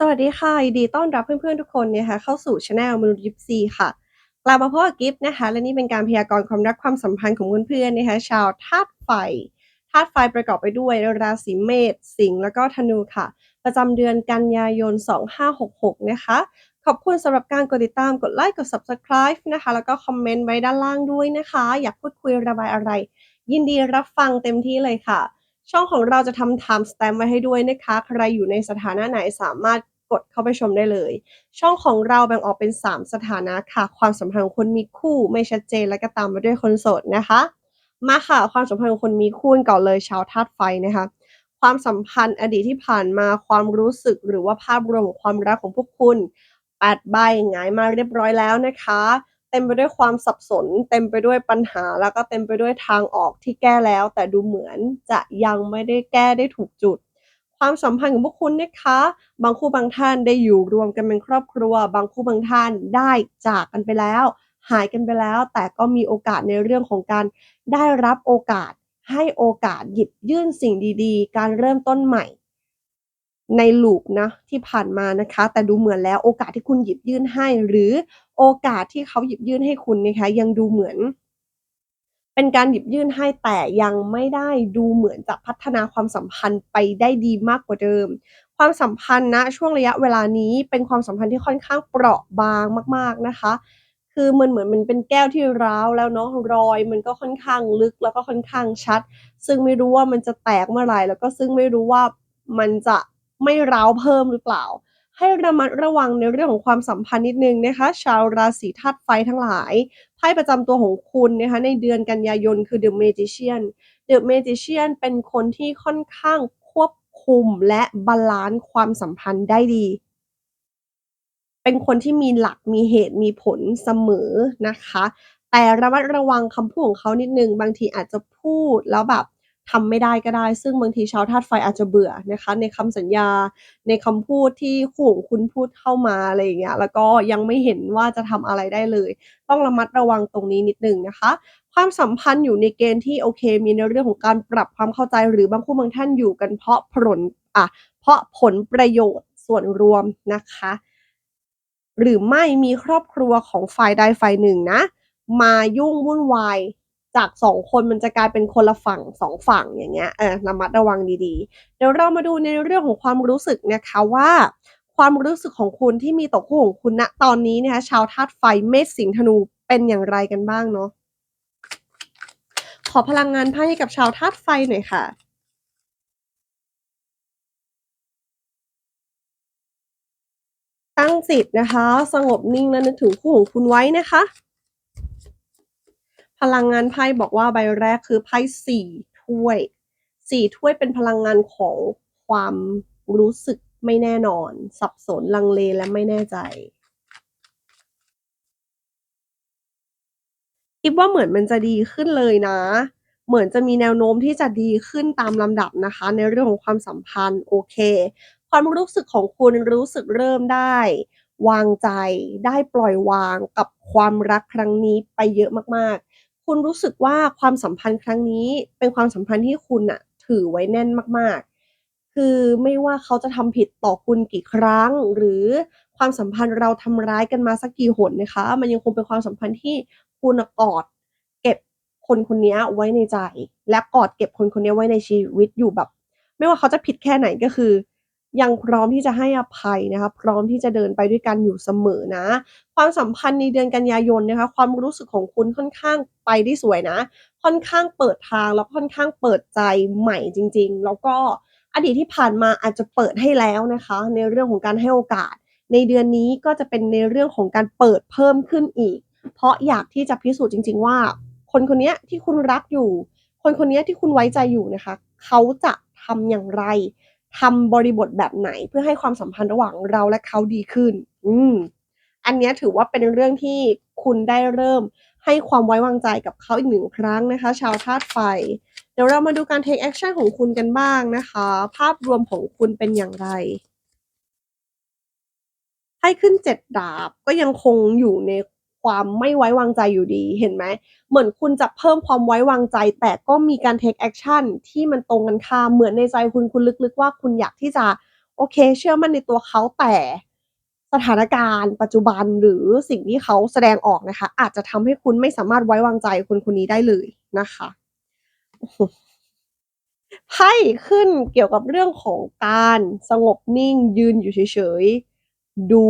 สวัสดีค่ะยินดีต้อนรับเพื่อนๆทุกคนนะคะเข้าสู่ช anel มนุษย์ยิปซีค่ะกลับมาพบกับกิฟต์นะคะ และนี่เป็นการพยากรณ์ความรักความสัมพันธ์ของเพื่อนๆนะคะชาวธาตุไฟธาตุไฟประกอบไปด้วยราศีเมษสิงห์แล้วก็ธนูค่ะ ประจำเดือนกันยายน 2566 นะคะ ขอบคุณสำหรับการกดติดตามกดไลค์กด subscribe นะคะ แล้วก็คอมเมนต์ไว้ด้านล่างด้วยนะคะ อยากพูดคุยระบายอะไร ยินดีรับฟังเต็มที่เลยค่ะ ช่องของเราจะทำ time stamp ไว้ให้ด้วยนะคะ ใครอยู่ในสถานะไหนสามารถกดเข้าไปชมได้เลย ช่องของเราแบ่งออกเป็น 3 สถานะค่ะ ความสัมพันธ์ของคนมีคู่ไม่ชัดเจนและก็ตามมาด้วยคนโสดนะคะ มาค่ะความสัมพันธ์ของคนมีคู่ก่อนเลยชาวธาตุไฟนะคะ ความสัมพันธ์อดีตที่ผ่านมาความรู้สึกหรือว่าภาพรวมของความรักของพวกคุณแปดใบหงายมาเรียบร้อยแล้วนะคะ เต็มไปด้วยความสับสน เต็มไปด้วยปัญหา แล้วก็เต็มไปด้วยทางออกที่แก้แล้ว แต่ดูเหมือนจะยังไม่ได้แก้ได้ถูกจุด ความสัมพันธ์ของพวกคุณนะคะ บางคู่บางท่านได้อยู่รวมกันเป็นครอบครัว บางคู่บางท่านได้จากกันไปแล้ว หายกันไปแล้ว แต่ก็มีโอกาสในเรื่องของการได้รับโอกาส ให้โอกาสหยิบยื่นสิ่งดี ๆ การเริ่มต้นใหม่ ในลูปนะที่ผ่านมานะคะ แต่ดูเหมือนแล้วโอกาสที่คุณหยิบยื่นให้ หรือโอกาสที่เขาหยิบยื่นให้คุณนะคะ ยังดูเหมือน เป็นการหยิบยื่นให้แต่ยังไม่ได้ดูเหมือนจะพัฒนาความสัมพันธ์ไปได้ดีมากกว่าเดิม ความสัมพันธ์ณช่วงระยะเวลานี้เป็นความสัมพันธ์ที่ค่อนข้างเปราะบางมาก ๆนะคะ คือมันเหมือนมันเป็นแก้วที่ร้าวแล้วเนาะรอยมันก็ค่อนข้างลึกแล้วก็ค่อนข้างชัด ซึ่งไม่รู้ว่ามันจะแตกเมื่อไหร่แล้วก็ซึ่งไม่รู้ว่ามันจะ ไม่ร้าวเพิ่มหรือเปล่า ให้ระมัดระวังในเรื่องของความสัมพันธ์นิดนึงนะคะ ชาวราศีธาตุไฟทั้งหลายไพ่ประจำตัวของคุณนะคะในเดือนกันยายนคือ The Magician The Magician เป็นคนที่ค่อนข้างควบคุมและบาลานซ์ความสัมพันธ์ได้ดีเป็นคนที่มีหลักมีเหตุมีผลเสมอนะคะ แต่ระมัดระวังคำพูดของเขานิดนึง บางทีอาจจะพูดแล้วแบบ ทำไม่ได้ก็ได้ ซึ่งบางทีชาวธาตุไฟอาจจะเบื่อนะคะ ในคำสัญญาในคำพูดที่คู่ของคุณพูดเข้ามาอะไรอย่างเงี้ยแล้วก็ยังไม่เห็นว่าจะทำอะไรได้เลย ต้องระมัดระวังตรงนี้นิดนึงนะคะความสัมพันธ์อยู่ในเกณฑ์ที่โอเค มีในเรื่องของการปรับความเข้าใจหรือบางคู่บางท่านอยู่กันเพราะผลอะเพราะผลประโยชน์ส่วนรวมนะคะ หรือไม่มีครอบครัวของฝ่ายใดฝ่ายหนึ่งนะ มายุ่งวุ่นวาย จากสองคนมันจะกลายเป็นคนละฝั่งสองฝั่งอย่างเงี้ยเออระมัดระวังดีๆ เดี๋ยวเรามาดูในเรื่องของความรู้สึกนะคะว่าความรู้สึกของคุณที่มีต่อคู่ของคุณณตอนนี้นะคะชาวธาตุไฟเมษสิงห์ธนูเป็นอย่างไรกันบ้างเนาะขอพลังงานไพ่ให้กับชาวธาตุไฟหน่อยค่ะ ตั้งจิตนะคะ สงบนิ่งและนึกถึงคู่ของคุณไว้นะคะ พลังงานไพ่บอกว่าใบแรกคือไพ่สี่ถ้วยสี่ถ้วยเป็นพลังงานของความรู้สึกไม่แน่นอน สับสนลังเลและไม่แน่ใจคิดว่าเหมือนมันจะดีขึ้นเลยนะ เหมือนจะมีแนวโน้มที่จะดีขึ้นตามลำดับนะคะ ในเรื่องของความสัมพันธ์โอเค ความรู้สึกของคุณรู้สึกเริ่มได้ วางใจได้ปล่อยวางกับความรักครั้งนี้ไปเยอะมาก คุณรู้สึกว่าความสัมพันธ์ครั้งนี้เป็นความสัมพันธ์ที่คุณน่ะถือไว้แน่นมากๆ คือไม่ว่าเขาจะทำผิดต่อคุณกี่ครั้ง หรือความสัมพันธ์เราทำร้ายกันมาสักกี่หนนะคะ มันยังคงเป็นความสัมพันธ์ที่คุณกอดเก็บคนคนนี้ไว้ในใจ และกอดเก็บคนคนนี้ไว้ในชีวิตอยู่แบบ ไม่ว่าเขาจะผิดแค่ไหนก็คือ ยังพร้อมที่จะให้อภัยนะคะพร้อมที่จะเดินไปด้วยกันอยู่เสมอนะ ความสัมพันธ์ในเดือนกันยายนนะคะ ความรู้สึกของคุณค่อนข้างไปได้สวยนะ ค่อนข้างเปิดทางแล้วค่อนข้างเปิดใจใหม่จริง ๆ แล้วก็อดีตที่ผ่านมาอาจจะเปิดให้แล้วนะคะ ในเรื่องของการให้โอกาส ในเดือนนี้ก็จะเป็นในเรื่องของการเปิดเพิ่มขึ้นอีก เพราะอยากที่จะพิสูจน์จริง ๆ ว่า คนคนนี้ที่คุณรักอยู่ คนคนนี้ที่คุณไว้ใจอยู่นะคะ เขาจะทำอย่างไร ทำบริบทแบบไหนเพื่อให้ความสัมพันธ์ระหว่างเราและเขาดีขึ้น อืม อันนี้ถือว่าเป็นเรื่องที่คุณได้เริ่มให้ความไว้วางใจกับเขาอีกหนึ่งครั้งนะคะ ชาวธาตุไฟ เดี๋ยวเรามาดูการ take action ของคุณกันบ้างนะคะ ภาพรวมของคุณเป็นอย่างไรให้ขึ้นเจ็ดดาบก็ยังคงอยู่ใน ความไม่ไว้วางใจอยู่ดีเห็นไหม เหมือนคุณจะเพิ่มความไว้วางใจ แต่ก็มีการ take action ที่มันตรงกันข้ามเหมือนในใจคุณคุณลึกๆว่าคุณอยากที่จะโอเค เชื่อมั่นในตัวเขาแต่สถานการณ์ปัจจุบันหรือสิ่งที่เขาแสดงออกนะคะ อาจจะทำให้คุณไม่สามารถไว้วางใจคนคนนี้ได้เลยนะคะไพ่ขึ้นเกี่ยวกับเรื่องของการสงบนิ่งยืนอยู่เฉยๆ ดู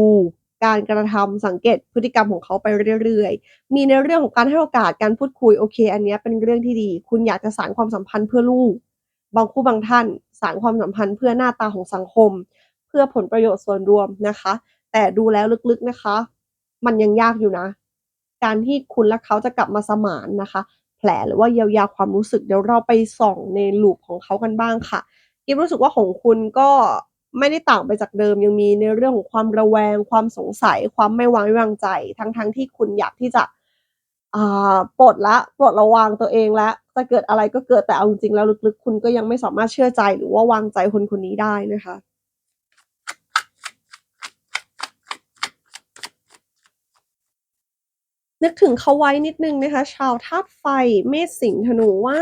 การกระทำสังเกตพฤติกรรมของเขาไปเรื่อยๆ มีในเรื่องของการให้โอกาสการพูดคุยโอเค อันนี้เป็นเรื่องที่ดี คุณอยากจะสานความสัมพันธ์เพื่อลูก บางคู่บางท่านสานความสัมพันธ์เพื่อหน้าตาของสังคม เพื่อผลประโยชน์ส่วนรวมนะคะ แต่ดูแล้วลึกๆนะคะ มันยังยากอยู่นะ การที่คุณและเขาจะกลับมาสมานนะคะ แผลหรือว่าเยียวยาความรู้สึกเดี๋ยวเราไปส่องใน loop ของเขากันบ้างค่ะกิ๊บรู้สึกว่าของคุณก็ ไม่ได้ต่างไปจากเดิมยังมีในเรื่องของความระแวง ความสงสัย ความไม่ไว้วางใจ ทั้งๆที่คุณอยากที่จะปลดล้วปลดระวางตัวเองแล้วจะเกิดอะไรก็เกิดแต่เอาจริงแล้วลึกๆ คุณก็ยังไม่สามารถเชื่อใจหรือว่าวางใจคนคนนี้ได้นะคะนึกถึงเขาไว้นิดนึงนะคะ ชาวธาตุไฟเมษสิงห์ธนูว่า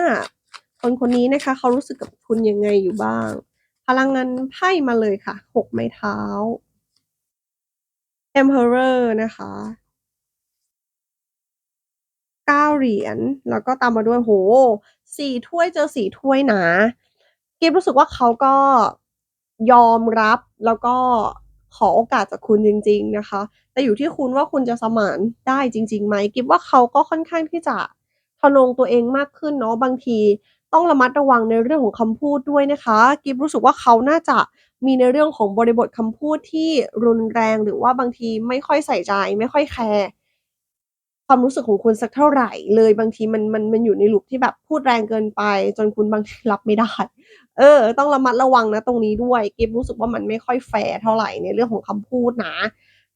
คนคนนี้นะคะ เขารู้สึกกับคุณยังไงอยู่บ้าง พลังงานไพ่มาเลยค่ะ6ไม้เท้า Emperor นะคะ9เหรียญแล้วก็ตามมาด้วยโอ้โฮ4ถ้วยเจอ4ถ้วยนะกิ๊บรู้สึกว่าเขาก็ยอมรับแล้วก็ขอโอกาสจากคุณจริง ๆนะคะ แต่อยู่ที่คุณว่าคุณจะสมานได้จริงๆไหมกิ๊บว่าเขาก็ค่อนข้างที่จะทะนงตัวเองมากขึ้นเนาะบางที ต้องระมัดระวังในเรื่องของคำพูดด้วยนะคะ กิ๊บรู้สึกว่าเขาน่าจะมีในเรื่องของบริบทคำพูดที่รุนแรงหรือว่าบางทีไม่ค่อยใส่ใจ ไม่ค่อยแคร์ความรู้สึกของคุณสักเท่าไหร่เลยบางทีมันมันมันอยู่ใน loop ที่แบบพูดแรงเกินไป จนคุณบางทีรับไม่ได้ เออ ต้องระมัดระวังณตรงนี้ด้วยกิ๊บรู้สึกว่ามันไม่ค่อยแฟร์เท่าไหร่ในเรื่องของคำพูดนะ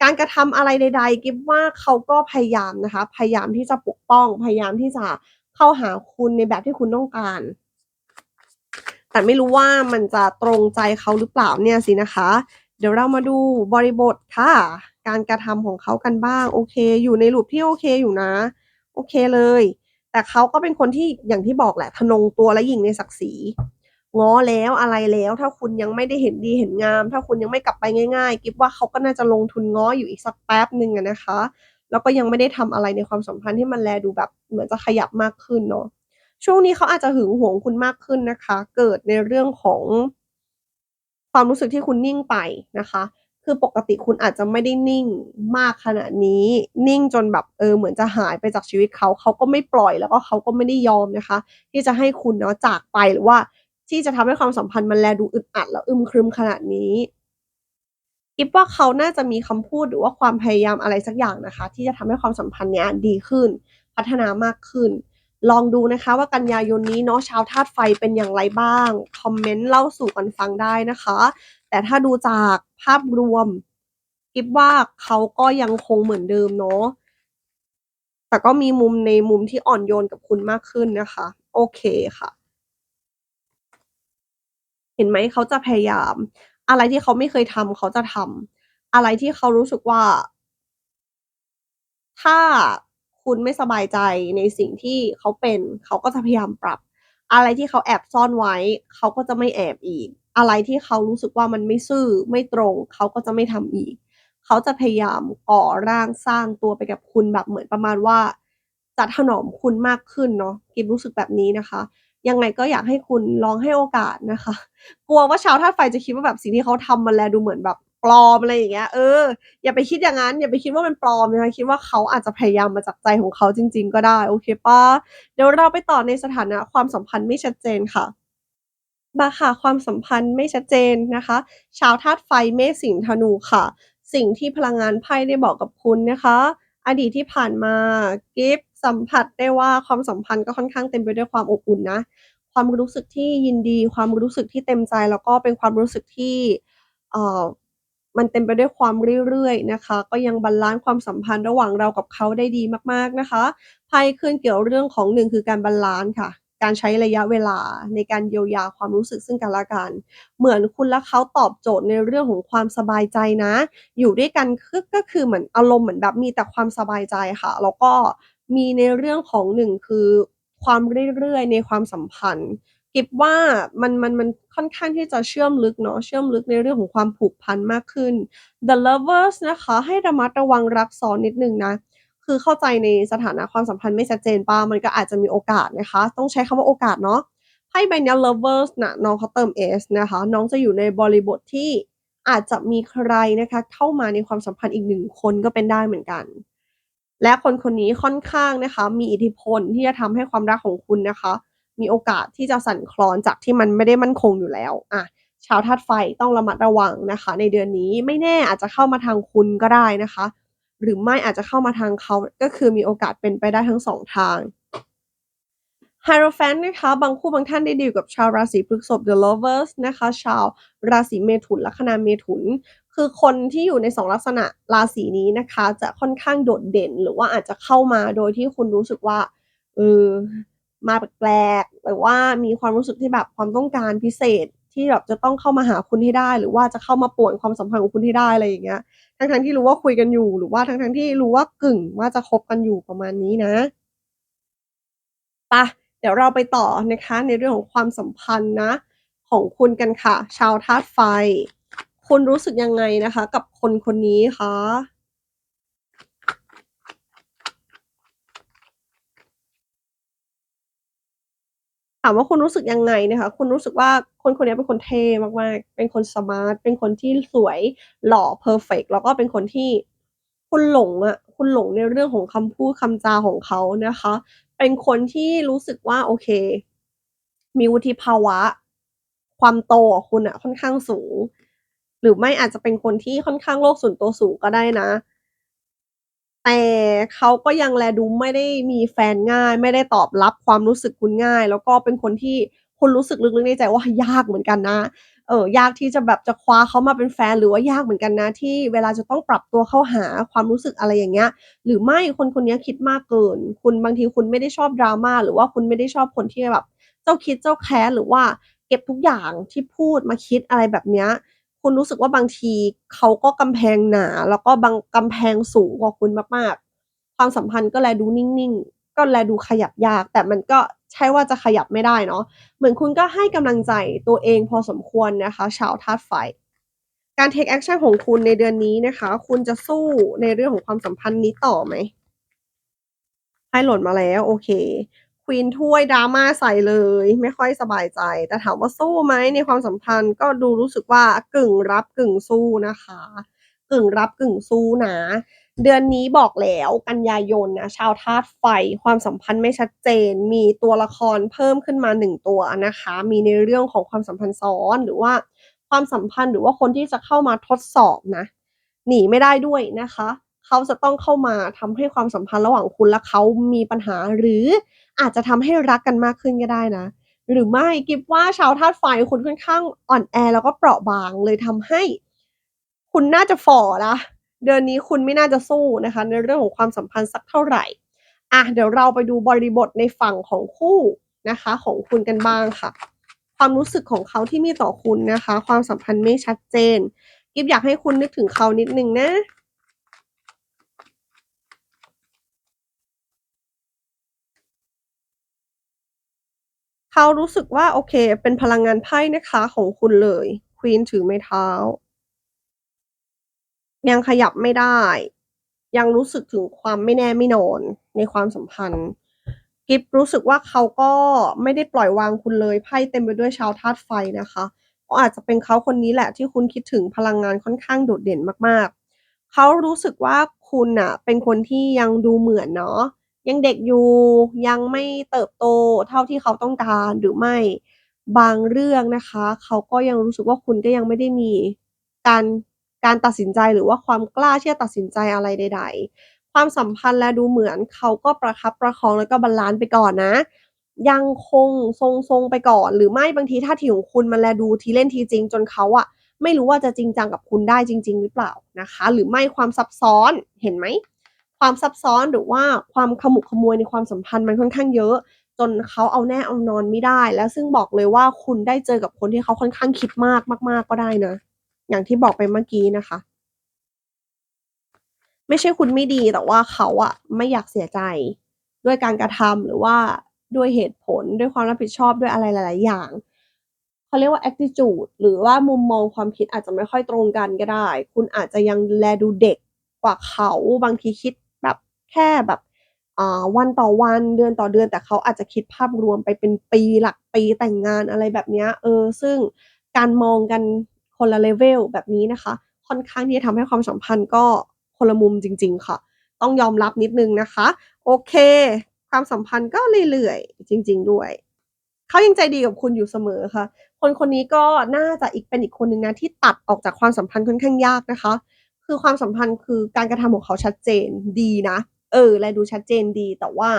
การกระทำอะไรใด ๆ กิ๊บว่าเขาก็พยายามนะคะ พยายามที่จะปกป้อง พยายามที่จะ เข้าหาคุณในแบบที่คุณต้องการ แต่ไม่รู้ว่ามันจะตรงใจเขาหรือเปล่าเนี่ยสินะคะ เดี๋ยวเรามาดูบริบทค่ะ การกระทำของเขากันบ้าง โอเค อยู่ใน loop ที่โอเคอยู่นะ โอเคเลย แต่เขาก็เป็นคนที่อย่างที่บอกแหละทะนงตัวและยิงในศักดิ์ศรีง้อแล้วอะไรแล้วถ้าคุณยังไม่ได้เห็นดีเห็นงาม ถ้าคุณยังไม่กลับไปง่าย ๆ กิ๊บว่าเขาก็น่าจะลงทุนง้ออยู่อีกสักแป๊บหนึ่งนะคะ แล้วก็ยังไม่ได้ทำอะไรในความสัมพันธ์ให้มันแลดูแบบเหมือนจะขยับมากขึ้นเนาะช่วงนี้เขาอาจจะหึงหวงคุณมากขึ้นนะคะ เกิดในเรื่องของความรู้สึกที่คุณนิ่งไปนะคะ คือปกติคุณอาจจะไม่ได้นิ่งมากขนาดนี้ นิ่งจนแบบเออเหมือนจะหายไปจากชีวิตเขา เขาก็ไม่ปล่อยแล้วก็เขาก็ไม่ได้ยอมนะคะ ที่จะให้คุณเนาะจากไปหรือว่าที่จะทำให้ความสัมพันธ์มันแลดูอึดอัดและอึมครึมขนาดนี้ กิ๊บว่าเขาน่าจะมีคำพูดหรือว่าความพยายามอะไรสักอย่างนะคะ ที่จะทำให้ความสัมพันธ์เนี้ยดีขึ้น พัฒนามากขึ้น ลองดูนะคะว่ากันยายนนี้เนาะชาวธาตุไฟเป็นอย่างไรบ้าง คอมเมนต์เล่าสู่กันฟังได้นะคะ แต่ถ้าดูจากภาพรวมกิ๊บว่าเขาก็ยังคงเหมือนเดิมเนาะแต่ก็มีมุมในมุมที่อ่อนโยนกับคุณมากขึ้นนะคะ โอเคค่ะ เห็นไหมเขาจะพยายาม อะไรที่เขาไม่เคยทำเขาจะทำอะไรที่เขารู้สึกว่า ถ้าคุณไม่สบายใจในสิ่งที่เขาเป็นเขาก็จะพยายามปรับ อะไรที่เขาแอบซ่อนไว้ เขาก็จะไม่แอบอีก อะไรที่เขารู้สึกว่ามันไม่ซื่อไม่ตรง เขาก็จะไม่ทำอีก เขาจะพยายามก่อร่างสร้างตัวไปกับคุณแบบเหมือนประมาณว่าจะถนอมคุณมากขึ้นเนาะกิบรู้สึกแบบนี้นะคะ ยังไงก็อยากให้คุณลองให้โอกาสนะคะ กลัวว่าชาวธาตุไฟจะคิดว่าแบบสิ่งที่เขาทำมันแลดูเหมือนแบบปลอมอะไรอย่างเงี้ยเอออย่าไปคิดอย่างงั้น อย่าไปคิดว่ามันปลอมนะคะคิดว่าเขาอาจจะพยายามมาจากใจของเขาจริง ๆ ก็ได้โอเคปล่า?เดี๋ยวเราไปต่อในสถานะความสัมพันธ์ไม่ชัดเจนค่ะมาค่ะความสัมพันธ์ไม่ชัดเจนนะคะ ชาวธาตุไฟเมษสิงธนูค่ะ สิ่งที่พลังงานไพ่ได้บอกกับคุณนะคะ อดีตที่ผ่านมากิ๊บ สัมผัสได้ว่าความสัมพันธ์ก็ค่อนข้างเต็มไปด้วยความอบอุ่นนะ ความรู้สึกที่ยินดี ความรู้สึกที่เต็มใจ แล้วก็เป็นความรู้สึกที่เอ่อมันเต็มไปด้วยความเรื่อยๆนะคะ ก็ยังบาลันซ์ความสัมพันธ์ระหว่างเรากับเขาได้ดีมากๆนะคะไพ่ขึ้นเกี่ยวเรื่องของ1คือการบาลันซ์ค่ะ การใช้ระยะเวลาในการเยียวยาความรู้สึกซึ่งกันและกัน เหมือนคุณและเขาตอบโจทย์ในเรื่องของความสบายใจนะ อยู่ด้วยกันคึก็คือเหมือนอารมณ์เหมือนแบบมีแต่ความสบายใจค่ะ แล้วก็ มีในเรื่องของ1คือความเรื่อยๆ ในความสัมพันธ์กิฟว่ามันมันมันค่อนข้างที่จะเชื่อมลึกเนาะเชื่อมลึกในเรื่องของความผูกพันมากขึ้น The Lovers นะคะ ให้ระมัดระวังรักซ้อนนิดหนึ่งนะคือเข้าใจในสถานะความสัมพันธ์ไม่ชัดเจนเปล่ามันก็อาจจะมีโอกาสนะคะ ต้องใช้คำว่าโอกาสเนาะไพ่ใบนี้ Lovers น่ะน้องเขาเติม s นะคะ น้องจะอยู่ในบริบทที่อาจจะมีใครนะคะ เข้ามาในความสัมพันธ์อีก1คนก็เป็นได้เหมือนกัน และคนคนนี้ค่อนข้างนะคะ มีอิทธิพลที่จะทำให้ความรักของคุณนะคะ มีโอกาสที่จะสั่นคลอนจากที่มันไม่ได้มั่นคงอยู่แล้วอะชาวธาตุไฟต้องระมัดระวังนะคะ ในเดือนนี้ไม่แน่อาจจะเข้ามาทางคุณก็ได้นะคะ หรือไม่อาจจะเข้ามาทางเขาก็คือมีโอกาสเป็นไปได้ทั้ง2ทาง Hierophant นะคะ บางคู่บางท่านได้ดีลกับชาวราศีพฤษภ The Lovers นะคะ ชาวราศีเมถุนลัคนาเมถุน คือคนที่อยู่ใน2ลักษณะราศีนี้นะคะ จะค่อนข้างโดดเด่นหรือว่าอาจจะเข้ามาโดยที่คุณรู้สึกว่าเออมาแปลกๆหรือว่ามีความรู้สึกที่แบบความต้องการพิเศษที่แบบจะต้องเข้ามาหาคุณให้ได้ หรือว่าจะเข้ามาป่วนความสัมพันธ์ของคุณให้ได้อะไรอย่างเงี้ย ทั้งๆที่รู้ว่าคุยกันอยู่ หรือว่าทั้งๆที่รู้ว่ากึ่งว่าจะคบกันอยู่ประมาณนี้นะไปเดี๋ยวเราไปต่อนะคะในเรื่องของความสัมพันธ์นะ ของคุณกันค่ะ ชาวธาตุไฟ คุณรู้สึกยังไงนะคะ กับคนคนนี้คะ?ถามว่าคุณรู้สึกยังไงนะคะ คุณรู้สึกว่าคนคนนี้เป็นคนเท่มากๆ เป็นคนสมาร์ตเป็นคนที่สวยหล่อเพอร์เฟกต์แล้วก็เป็นคนที่คุณหลงอะคุณหลงในเรื่องของคำพูดคำจาของเขานะคะ เป็นคนที่รู้สึกว่าโอเค มีวุฒิภาวะ ความโตของคุณน่ะค่อนข้างสูง หรือไม่อาจจะเป็นคนที่ค่อนข้างโลกส่วนตัวสูงก็ได้นะ แต่เขาก็ยังแลดูไม่ได้มีแฟนง่าย ไม่ได้ตอบรับความรู้สึกคุณง่าย แล้วก็เป็นคนที่คุณรู้สึกลึกๆในใจว่ายากเหมือนกันนะ เอ่อยากที่จะแบบจะคว้าเขามาเป็นแฟนหรือว่ายากเหมือนกันนะ ที่เวลาจะต้องปรับตัวเข้าหาความรู้สึกอะไรอย่างเงี้ย หรือไม่คนคนนี้คิดมากเกิน คุณบางทีคุณไม่ได้ชอบ drama หรือว่าคุณไม่ได้ชอบคนที่แบบ เจ้าคิดเจ้าแค้นหรือว่าเก็บทุกอย่างที่พูดมาคิดอะไรแบบเนี้ย คุณรู้สึกว่าบางทีเขาก็กำแพงหนา แล้วก็บางกำแพงสูงกว่าคุณมากๆ ความสัมพันธ์ก็แลดูนิ่งๆ ก็แลดูขยับยาก แต่มันก็ใช่ว่าจะขยับไม่ได้เนาะเหมือนคุณก็ให้กำลังใจตัวเองพอสมควรนะคะชาวธาตุไฟ การเทกแอกชันของคุณในเดือนนี้นะคะ คุณจะสู้ในเรื่องของความสัมพันธ์นี้ต่อไหม?ไพ่หล่นมาแล้ว โอเค Queen ถ้วย drama ใส่เลย ไม่ค่อยสบายใจ แต่ถามว่าสู้ไหมในความสัมพันธ์ก็ดูรู้สึกว่ากึ่งรับกึ่งสู้นะคะ กึ่งรับกึ่งสู้นะเดือนนี้บอกแล้วกันยายนนะชาวธาตุไฟความสัมพันธ์ไม่ชัดเจน มีตัวละครเพิ่มขึ้นมา1ตัวนะคะ มีในเรื่องของความสัมพันธ์ซ้อนหรือว่าความสัมพันธ์หรือว่าคนที่จะเข้ามาทดสอบนะ หนีไม่ได้ด้วยนะคะ เขาจะต้องเข้ามาทำให้ความสัมพันธ์ระหว่างคุณและเขามีปัญหาหรือ อาจจะทำให้รักกันมากขึ้นก็ได้นะ หรือไม่กิฟว่าชาวธาตุไฟคุณค่อนข้างอ่อนแอแล้วก็เปราะบางเลยทำให้ คุณน่าจะฝ่อนะเดือนนี้คุณไม่น่าจะสู้นะคะ ในเรื่องของความสัมพันธ์สักเท่าไหร่อะเดี๋ยวเราไปดูบริบทในฝั่งของคู่นะคะ ของคุณกันบ้างค่ะ ความรู้สึกของเขาที่มีต่อคุณนะคะ ความสัมพันธ์ไม่ชัดเจน กิฟอยากให้คุณนึกถึงเขานิดนึงนะ เขารู้สึกว่า โอเค เป็นพลังงานไพ่นะคะของคุณเลย Queen ถือไม้เท้า ยังขยับไม่ได้ ยังรู้สึกถึงความไม่แน่ไม่นอนในความสัมพันธ์ กิฟรู้สึกว่าเขาก็ไม่ได้ปล่อยวางคุณเลยไพ่เต็มไปด้วยชาวธาตุไฟนะคะก็อาจจะเป็นเขาคนนี้แหละที่คุณคิดถึงพลังงานค่อนข้างโดดเด่นมากๆ เขารู้สึกว่าคุณน่ะเป็นคนที่ยังดูเหมือนเนาะ ยังเด็กอยู่ยังไม่เติบโตเท่าที่เขาต้องการหรือไม่บางเรื่องนะคะ เขาก็ยังรู้สึกว่าคุณก็ยังไม่ได้มีการการตัดสินใจหรือว่าความกล้าที่จะตัดสินใจอะไรใด ๆ ความสัมพันธ์แลดูเหมือนเขาก็ประคับประคองแล้วก็บาลันซ์ไปก่อนนะ ยังคงทรงๆไปก่อน หรือไม่บางทีท่าทีของคุณมันแลดูทีเล่นทีจริง จนเขาอะไม่รู้ว่าจะจริงจังกับคุณได้จริง ๆ หรือเปล่านะคะ หรือไม่ความซับซ้อนเห็นไหม ความซับซ้อนหรือว่าความขมุกขมัวในความสัมพันธ์มันค่อนข้างเยอะ จนเขาเอาแน่เอานอนไม่ได้ แล้วซึ่งบอกเลยว่าคุณได้เจอกับคนที่เขาค่อนข้างคิดมากมากๆก็ได้นะ อย่างที่บอกไปเมื่อกี้นะคะ ไม่ใช่คุณไม่ดีแต่ว่าเขาอะไม่อยากเสียใจ ด้วยการกระทำหรือว่าด้วยเหตุผลด้วยความรับผิดชอบด้วยอะไรหลาย ๆ อย่างเขาเรียกว่า attitude หรือว่ามุมมองความคิดอาจจะไม่ค่อยตรงกันก็ได้ คุณอาจจะยังแลดูเด็กกว่าเขา บางทีคิด แค่แบบวันต่อวันเดือนต่อเดือน แต่เขาอาจจะคิดภาพรวมไปเป็นปีหลักปีแต่งงานอะไรแบบนี้เออซึ่งการมองกันคนละ level แบบนี้นะคะ ค่อนข้างที่จะทำให้ความสัมพันธ์ก็คนละมุมจริง ๆ ค่ะ ต้องยอมรับนิดนึงนะคะ โอเค ความสัมพันธ์ก็เรื่อยๆจริง ๆ ด้วยเขายังใจดีกับคุณอยู่เสมอค่ะ คนคนนี้ก็น่าจะอีกเป็นอีกคนหนึ่งนะที่ตัดออกจากความสัมพันธ์ค่อนข้างยากนะคะ คือความสัมพันธ์คือการกระทำของเขาชัดเจนดีนะ เออแลดูชัดเจนดี แต่ว่า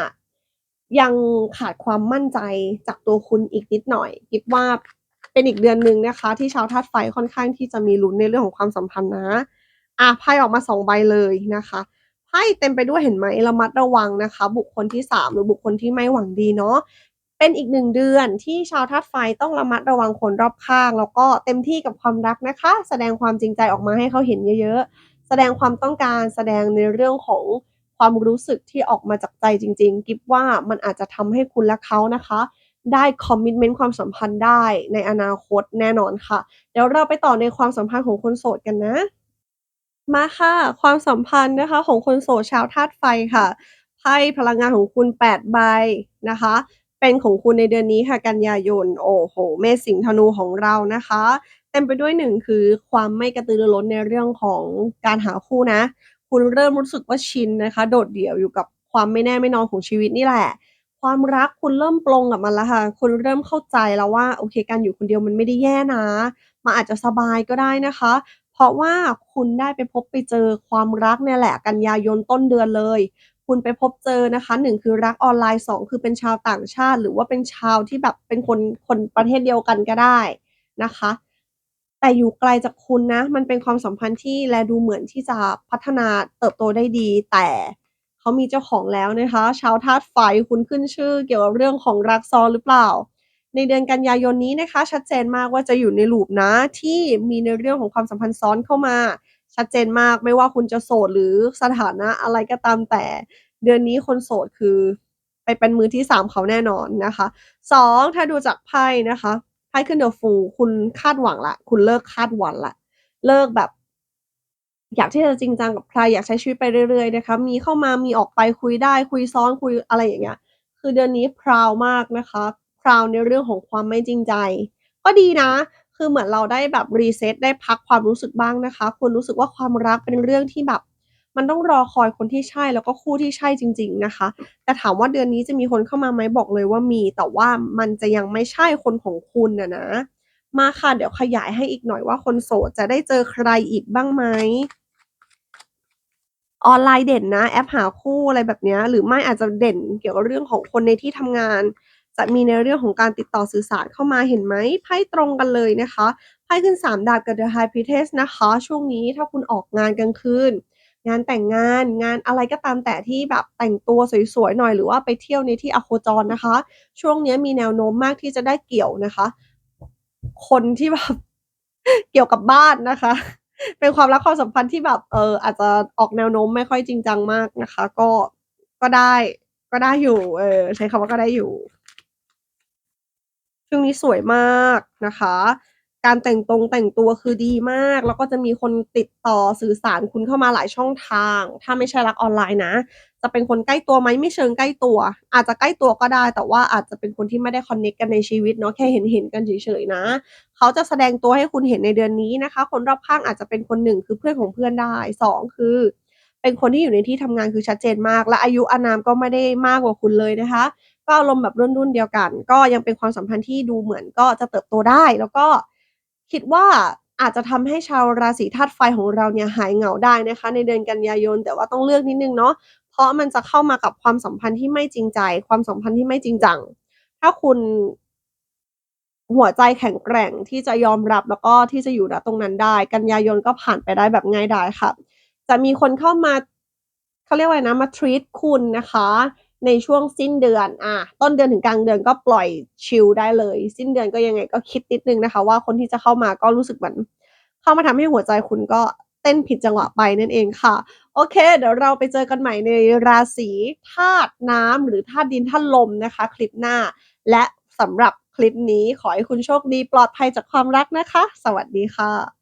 ยังขาดความมั่นใจจากตัวคุณอีกนิดหน่อยคิดว่าเป็นอีกเดือนหนึ่งนะคะ ที่ชาวธาตุไฟค่อนข้างที่จะมีลุ้นในเรื่องของความสัมพันธ์นะอ่าไพ่ออกมา2ใบเลยนะคะไพ่เต็มไปด้วยเห็นไหมระมัดระวังนะคะ บุคคลที่3หรือบุคคลที่ไม่หวังดีเนาะเป็นอีก1เดือนที่ชาวธาตุไฟต้องระมัดระวังคนรอบข้าง แล้วก็เต็มที่กับความรักนะคะ แสดงความจริงใจออกมาให้เขาเห็นเยอะ ๆ แสดงความต้องการแสดงในเรื่องของ ความรู้สึกที่ออกมาจากใจจริง ๆ กิ๊บว่ามันอาจจะทำให้คุณและเขานะคะ ได้คอมมิตเมนต์ความสัมพันธ์ได้ในอนาคตแน่นอนค่ะ เดี๋ยวเราไปต่อในความสัมพันธ์ของคนโสดกันนะ มาค่ะ ความสัมพันธ์นะคะ ของคนโสดชาวธาตุไฟค่ะไพ่พลังงานของคุณ 8 ใบนะคะ เป็นของคุณในเดือนนี้ค่ะ กันยายน โอ้โฮเมษสิงธนูของเรานะคะ เต็มไปด้วย1คือความไม่กระตือรือร้นในเรื่องของการหาคู่นะ คุณเริ่มรู้สึกว่าชินนะคะ โดดเดี่ยวอยู่กับความไม่แน่ไม่นอนของชีวิตนี่แหละ ความรักคุณเริ่มปลงกับมันแล้วค่ะ คุณเริ่มเข้าใจแล้วว่าโอเคการอยู่คนเดียวมันไม่ได้แย่นะมันอาจจะสบายก็ได้นะคะ เพราะว่าคุณได้ไปพบไปเจอความรักเนี่ยแหละ กันยายนต้นเดือนเลย คุณไปพบเจอนะคะ1คือรักออนไลน์2คือเป็นชาวต่างชาติ หรือว่าเป็นชาวที่แบบเป็นคนคนประเทศเดียวกันก็ได้นะคะ แต่อยู่ไกลจากคุณนะ มันเป็นความสัมพันธ์ที่แลดูเหมือนที่จะพัฒนาเติบโตได้ดี แต่เขามีเจ้าของแล้วนะคะ ชาวธาตุไฟคุณขึ้นชื่อ เกี่ยวกับเรื่องของรักซ้อนหรือเปล่า ในเดือนกันยายนนี้นะคะ ชัดเจนมากว่าจะอยู่ใน loop นะ ที่มีในเรื่องของความสัมพันธ์ซ้อนเข้ามา ชัดเจนมากไม่ว่าคุณจะโสดหรือสถานะอะไรก็ตามแต่ เดือนนี้คนโสดคือ ไปเป็นมือที่3เขาแน่นอนนะคะ2ถ้าดูจากไพ่นะคะ ไพ่ขึ้น The Fool คุณคาดหวังล้วคุณเลิกคาดหวังล้วเลิกแบบ อยากที่จะจริงจังกับใครอยากใช้ชีวิตไปเรื่อยๆนะคะ มีเข้ามามีออกไปคุยได้ คุยซ้อนคุยอะไรอย่างเงี้ย คือเดือนนี้ proud มากนะคะ proud ในเรื่องของความไม่จริงใจ ก็ดีนะ คือเหมือนเราได้แบบ reset ได้พักความรู้สึกบ้างนะคะ คุณรู้สึกว่าความรักเป็นเรื่องที่แบบ มันต้องรอคอยคนที่ใช่แล้วก็คู่ที่ใช่จริง ๆนะคะ แต่ถามว่าเดือนนี้จะมีคนเข้ามาไหมบอกเลยว่ามี แต่ว่ามันจะยังไม่ใช่คนของคุณอะนะ มาค่ะเดี๋ยวขยายให้อีกหน่อยว่าคนโสดจะได้เจอใครอีกบ้างไหมออนไลน์เด่นนะ แอปหาคู่อะไรแบบนี้หรือไม่อาจจะเด่นเกี่ยวกับเรื่องของคนในที่ทำงาน จะมีในเรื่องของการติดต่อสื่อสารเข้ามาเห็นไหมไพ่ตรงกันเลยนะคะไพ่ขึ้น 3 ดาบกับ The High Priestess นะคะ ช่วงนี้ถ้าคุณออกงานกลางคืน งานแต่งงาน งานอะไรก็ตามแต่ที่แบบแต่งตัวสวยๆหน่อย หรือว่าไปเที่ยวในที่อโคจรนะคะ ช่วงเนี้ยมีแนวโน้มมากที่จะได้เกี่ยวนะคะ คนที่แบบเกี่ยวกับบ้านนะคะ เป็นความรักความสัมพันธ์ที่แบบเอออาจจะออกแนวโน้มไม่ค่อยจริงจังมากนะคะ ก็ก็ได้ก็ได้อยู่ เออ ใช้คำว่าก็ได้อยู่ช่วงนี้สวยมากนะคะ การแต่งตงแต่งตัวคือดีมาก แล้วก็จะมีคนติดต่อสื่อสารคุณเข้ามาหลายช่องทาง ถ้าไม่ใช่รักออนไลน์นะ จะเป็นคนใกล้ตัวไหมไม่เชิงใกล้ตัว อาจจะใกล้ตัวก็ได้ แต่ว่าอาจจะเป็นคนที่ไม่ได้คอนเน็กต์กันในชีวิตเนาะแค่เห็นๆกันเฉยๆนะ เขาจะแสดงตัวให้คุณเห็นในเดือนนี้นะคะ คนรอบข้างอาจจะเป็นคน1คือเพื่อนของเพื่อนได้2คือเป็นคนที่อยู่ในที่ทำงานคือชัดเจนมาก และอายุอานามก็ไม่ได้มากกว่าคุณเลยนะคะ ก็อารมณ์แบบรุ่นๆเดียวกัน ก็ยังเป็นความสัมพันธ์ที่ดูเหมือนก็จะเติบโตได้แล้วก็ คิดว่าอาจจะทำให้ชาวราศีธาตุไฟของเราเนี่ยหายเหงาได้นะคะ ในเดือนกันยายน แต่ว่าต้องเลือกนิดนึงเนาะเพราะมันจะเข้ามากับความสัมพันธ์ที่ไม่จริงใจ ความสัมพันธ์ที่ไม่จริงจัง ถ้าคุณ หัวใจแข็งแกร่งที่จะยอมรับแล้วก็ที่จะอยู่ณตรงนั้นได้ กันยายนก็ผ่านไปได้แบบง่ายดายค่ะ จะมีคนเข้ามาเขาเรียกว่าไรนะมาทรีตคุณนะคะ ในช่วงสิ้นเดือนอาต้นเดือนถึงกลางเดือนก็ปล่อยชิลได้เลย สิ้นเดือนก็ยังไงก็คิดนิดนึงนะคะ ว่าคนที่จะเข้ามาก็รู้สึกเหมือนเข้ามาทำให้หัวใจคุณก็เต้นผิดจังหวะไปนั่นเองค่ะ โอเค เดี๋ยวเราไปเจอกันใหม่ในราศีธาตุน้ำหรือธาตุดินธาตุลมนะคะ คลิปหน้า และสำหรับคลิปนี้ขอให้คุณโชคดีปลอดภัยจากความรักนะคะ สวัสดีค่ะ